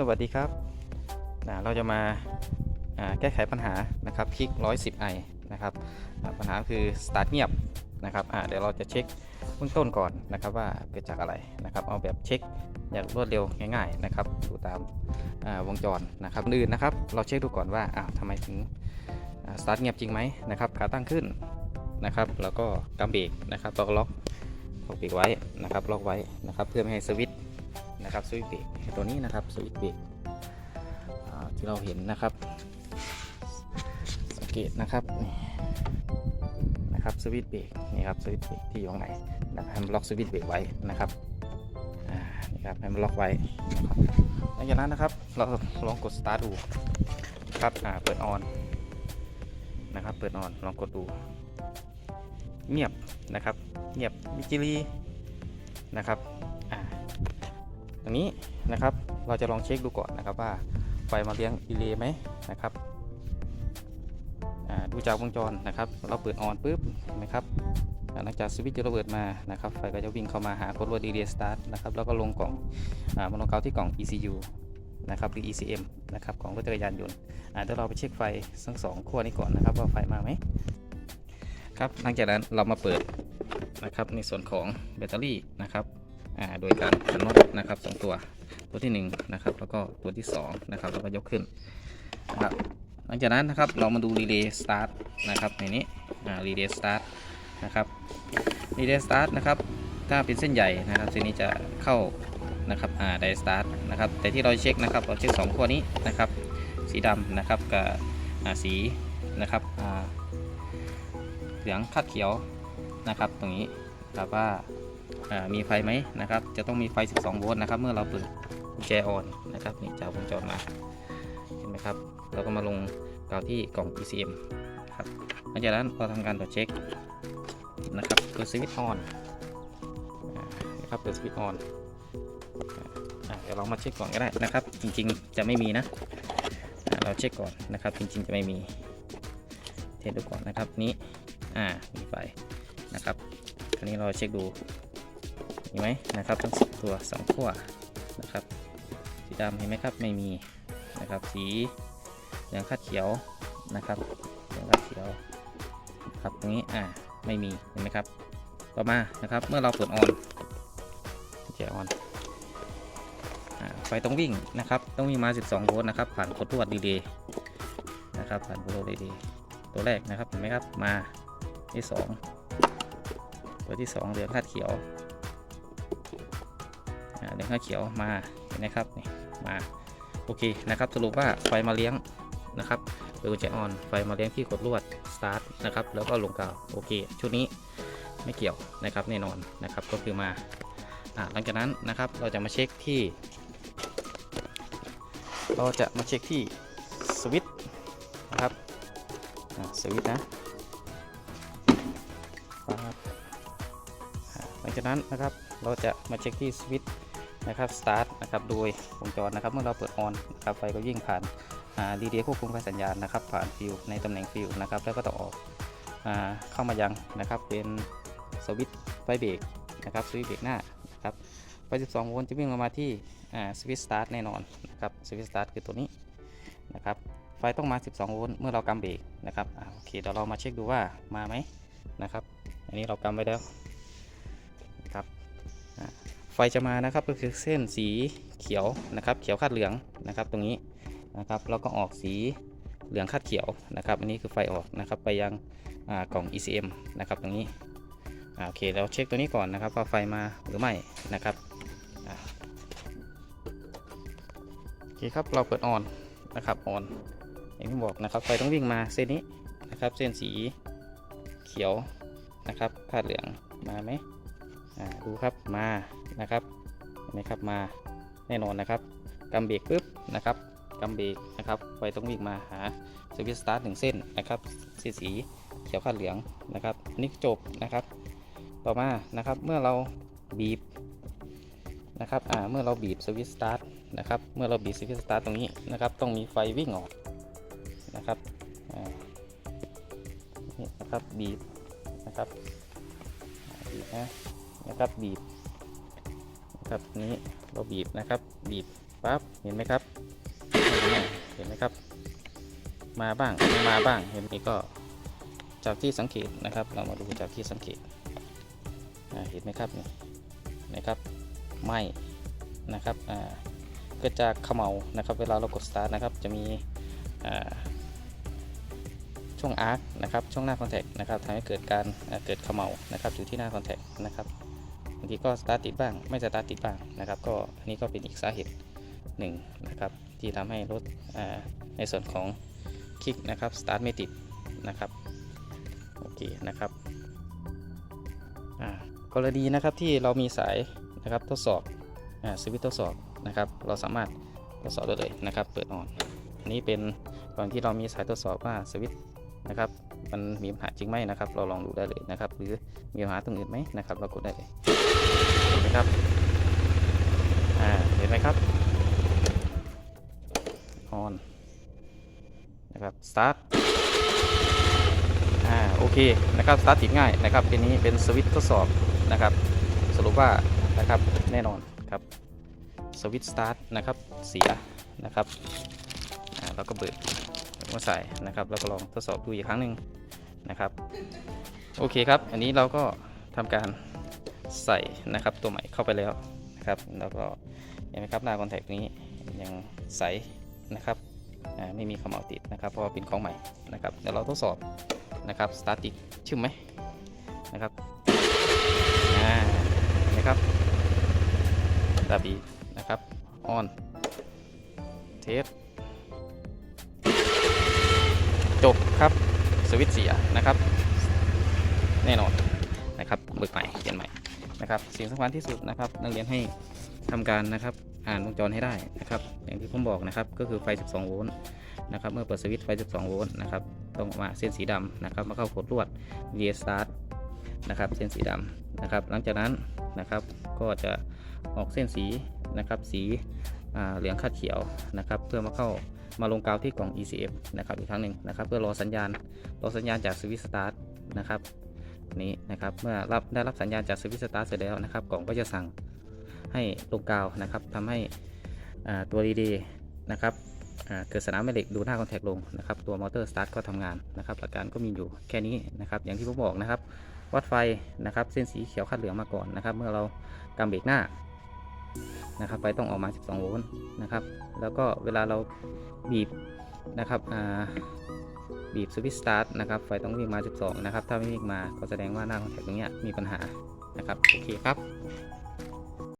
สวัสดีครับนะเราจะมาาแก้ไขปัญหานะครับคลิก 110i นะครับปัญหาคือ start เงียบนะครับเดี๋ยวเราจะเช็คเบื้องต้นก่อนนะครับว่าเกิดจากอะไรนะครับ เอาแบบเช็คอย่างรวดเร็วง่ายๆนะครับดูตามาวงจรนะครับอื่นนะครับ เราเช็คดูก่อนว่าอ้าวทำไมถึงอ่า start เงียบจริงไหมนะครับขาตั้งขึ้นนะครับแล้วก็กำเบรกนะครับล้วก็ล็อกล็อกเบรกไว้นะครับล็อกไว้นะครับเพื่อไม่ให้สวิตช์ นะครับสวิตช์เบรกตัวนี้นะครับสวิตช์เบรกที่เราเห็นนะครับ สังเกตนะครับนี่นะครับสวิตช์เบรกนี่ครับสวิตช์เบรกที่อยู่ข้างในนะครับให้มันล็อกสวิตช์เบรกไว้นะครับอ่านี่ครับให้มันล็อกไว้หลังจากนั้นนะครับ เราลองกดสตาร์ทดูครับอ่าเปิดออนนะครับ เปิดออนลองกดดู เงียบนะครับ เงียบมิจิลีนะครับ อ่างนี้นะครับ เราจะลองเช็คดูก่อนนะครับว่าไฟมาเลี้ยงดีเลย์ไหมนะครับดูจากวงจรนะครับ เราเปิดออนปุ๊บเห็นไหมครับหลังจากสวิตช์จะระเบิดมานะครับไฟก็จะวิ่งเข้ามาหาโค้ดว่าดีเลย์สตาร์ทนะครับแล้วก็ลงกล่องอมาลงเกาที่กล่อง ECU นะครับหรือ ECM นะครับของรถจักรยานยนต์อ่าเดี๋ยวเราไปเช็คไฟทั้งสองขั้วนี้ก่อนนะครับว่าไฟมาไหมครับหลังจากนั้นเรามาเปิดนะครับในส่วนของแบตเตอรี่นะครับ โดยการขันน็อตนะครับสองตัวตัวที่1นะครับแล้วก็ตัวที่2นะครับแล้วก็ยกขึ้นนะครับหลังจากนั้นนะครับเรามาดูรีเลย์สตาร์ทนะครับในนี้อ่ารีเลย์สตาร์ทนะครับรีเลย์สตาร์ทนะครับถ้าเป็นเส้นใหญ่นะครับเส้นนี้จะเข้านะครับอ่าไดสตาร์ทนะครับแต่ที่เราเช็คนะครับเราเช็คสองขั้วนี้นะครับสีดำนะครับกับอ่าสีนะครับอ่าเหลืองคาดเขียวนะครับตรงนี้ครับว่า มีไฟไหมนะครับ จะต้องมีไฟ 12 โวลต์นะครับ เมื่อเราเปิดกุญแจออนนะครับนี่จากวงจรมาเห็นไหมครับ เราก็มาลงกาวที่กล่อง ECM ครับหลังจากนั้นเราทำการตรวจเช็คนะครับเปิดสวิตช์ออนนะครับเปิดสวิตช์ออนเดี๋ยวเรามาเช็คก่อนก็ได้นะครับ จริงๆจะไม่มีนะเราเช็คก่อนนะครับ จริงๆจะไม่มีเทสดูก่อนนะครับนี้อ่ามีไฟนะครับอันนี้เราเช็คดู มีไหมนะครับทั้งสองตัวสองขั้วนะครับ สีดำเห็นไหมครับไม่มีนะครับ สีเหลืองคาดเขียวนะครับเหลืองคาดเขียวครับตรงนี้อ่าไม่มีเห็นไหมครับ ต่อมานะครับเมื่อเราเปิดออนแจออนอ่าไฟต้องวิ่งนะครับ ต้องวิ่งมา 12 โวลต์นะครับ ผ่านโคดลวดดีเลย์นะครับ ผ่านโคดลวดดีตัวแรกนะครับเห็นไหมครับมาที่สองตัวที่สองเหลืองคาดเขียว เหลืองข้าวเขียวมาเห็นไหมครับนี่มาโอเคนะครับสรุปว่าไฟมาเลี้ยงนะครับเปิดกุญแจออนไฟมาเลี้ยงที่กดลวดสตาร์ทนะครับแล้วก็ลงกาวโอเค ชุดนี้ไม่เกี่ยวนะครับแน่นอนนะครับก็คือมาหลังจากนั้นนะครับเราจะมาเช็คที่ เราจะมาเช็คที่สวิตช์นะครับสวิตช์นะหลังจากนั้นนะครับเราจะมาเช็คที่สวิตช์ นะครับ start นะครับโดยวงจรนะครับเมื่อเราเปิด on นะครับไฟก็วิ่งผ่านดีเดียควบคุมไฟสัญญาณนะครับ ผ่านฟิวในตำแหน่งฟิวนะครับแล้วก็ต่อออกอเข้ามายังนะครับเป็นสวิตช์ไฟเบรกนะครับสวิตช์เบรกหน้านะครับไฟ 12 โวลต์จะวิ่งลงมาที่สวิตช์สตาร์ทแน่นอนนะครับสวิตช์สตาร์ทคือตัวนี้นะครับไฟต้องมา 12 โวลต์เมื่อเรากำเบรกนะครับอโอเคเดี๋ยวเรามาเช็คดูว่ามาไหมนะครับ อันนี้เรากำไว้แล้ว ไฟจะมานะครับก็คือเส้นสีเขียวนะครับเขียวคาดเหลืองนะครับตรงนี้นะครับแล้วก็ออกสีเหลืองคาดเขียวนะครับอันนี้คือไฟออกนะครับไปยังกล่อง ECM นะครับตรงนี้โอเคเราเช็คตัวนี้ก่อนนะครับว่าไฟมาหรือไม่นะครับโอเคครับเราเปิดออนนะครับออนอย่างที่บอกนะครับไฟต้องวิ่งมาเส้นนี้นะครับเส้นสีเขียวนะครับคาดเหลืองมาไหมดูครับมา นะครับเห็นไหมครับมาแน่นอนนะครับกำเบรกปุ๊บนะครับกำเบรกนะครับไฟต้องวิ่งมาหาสวิตช์สตาร์ทหนึ่งเส้นนะครับสีสีเขียวขาวเหลืองนะครับอันนี่จบนะครับ ต่อมานะครับเมื่อเราบีบนะครับอ่าเมื่อเราบีบสวิตช์สตาร์ทนะครับเมื่อเราบีบสวิตช์สตาร์ทตรงนี้นะครับต้องมีไฟวิ่งออกนะครับอ่านี่นะครับบีบนะครับบีบนะนะครับบีบ ครับนี้เราบีบนะครับ บีบปั๊บเห็นไหมครับ เห็นไหมครับ มาบ้างมาบ้างเห็นไหมก็จากที่สังเกตนะครับ เรามาดูจากที่สังเกตเห็นไหมครับนี่นะครับไหมนะครับอ่าเกิดจากเขมเหลานะครับ เวลาเรากดสตาร์ทนะครับ จะมีอ่าช่วงอาร์คนะครับ ช่วงหน้าคอนแทคนะครับทำให้เกิดการเกิดเขมเหลานะครับ อยู่ที่หน้าคอนแทคนะครับ บางทีก็สตาร์ทติดบ้าง ไม่สตาร์ทติดบ้างนะครับ ก็อันนี้ก็เป็นอีกสาเหตุหนึ่งนะครับ ที่ทำให้รถในส่วนของคลิกนะครับสตาร์ทไม่ติดนะครับโอเคนะครับกรณีนะครับที่เรามีสายนะครับทดสอบอสวิตช์ทดสอบนะครับ เราสามารถทดสอบได้เลยนะครับ เปิดออนอันนี้เป็นก่อนที่เรามีสายทดสอบว่าสวิตช์นะครับมันมีปัญหาจริงไหมนะครับ เราลองดูได้เลยนะครับ หรือมีปัญหาตรงอื่นไหมนะครับ เรากดได้เลย นไหมครับอ่าเห็นไหมครับ on นะครับ start อ่าโอเคนะครับ start ติดง่ายนะครับทีนี้เป็นสวิตช์ทดสอบนะครับ สรุปว่านะครับแน่นอนครับสวิตช์ start นะครับเสียนะครับอ่าเราก็เปิดมาใส่นะครับแล้วก็ลองทดสอบดูอีกครั้งหนึ่งนะครับโอเคครับ อันนี้เราก็ทำการ ใส่นะครับตัวใหม่เข้าไปแล้วนะครับแล้วก็เห็นไหมครับหน้าคอนแทคนี้ยังใสนะครับไม่มีขมเหลาติดนะครับเพราะเป็นของใหม่นะครับเดี๋ยวเราทดสอบนะครับสตาร์ติดชึ่มไหมนะครับนะครับดาบีนะครับออนเทสจบครับสวิตช์เสียนะครับ แน่นอนนะครับเบิกใหม่เปลี่ยนใหม่ นะครับสิ่งสำคัญที่สุดนะครับ นักเรียนให้ทำการนะครับอ่านวงจรให้ได้นะครับ อย่างที่ผมบอกนะครับก็คือไฟ 12 โวลต์นะครับเมื่อเปิดสวิตช์ไฟ 12 โวลต์นะครับต้องมาเส้นสีดำนะครับมาเข้าโคดลวด v start นะครับเส้นสีดำนะครับ หลังจากนั้นนะครับก็จะออกเส้นสีนะครับสีเหลืองคัดเขียวนะครับ เพื่อมาเข้ามาลงกาวที่กล่อง ECF นะครับอีกครั้งหนึ่งนะครับ เพื่อรอสัญญาณรอสัญญาณจากสวิตช์สตาร์ทนะครับ นี้นะครับ เมื่อรับได้รับสัญญาณจากสวิตสตาร์เสร็จแล้วนะครับ กล่องก็จะสั่งให้ลงกาวนะครับทำให้ตัวดีๆนะครับเกิดสนามแม่เหล็กดูหน้าคอนแทคลงนะครับตัวมอเตอร์สตาร์ทก็ทำงานนะครับหลักการก็มีอยู่แค่นี้นะครับ อย่างที่ผมบอกนะครับ วัดไฟนะครับเส้นสีเขียวคัดเหลืองมาก่อนนะครับ เมื่อเรากำเบรกหน้านะครับไฟต้องออกมา 12 โวลต์นะครับ แล้วก็เวลาเราบีบ นะครับอ่าบีบสวิตช์สตาร์ทนะครับไฟต้องวิ่งมา 12 นะครับ ถ้าไม่วิ่งมาก็แสดงว่าหน้าคอนแทคตรงเนี้ยมีปัญหานะครับ โอเคครับ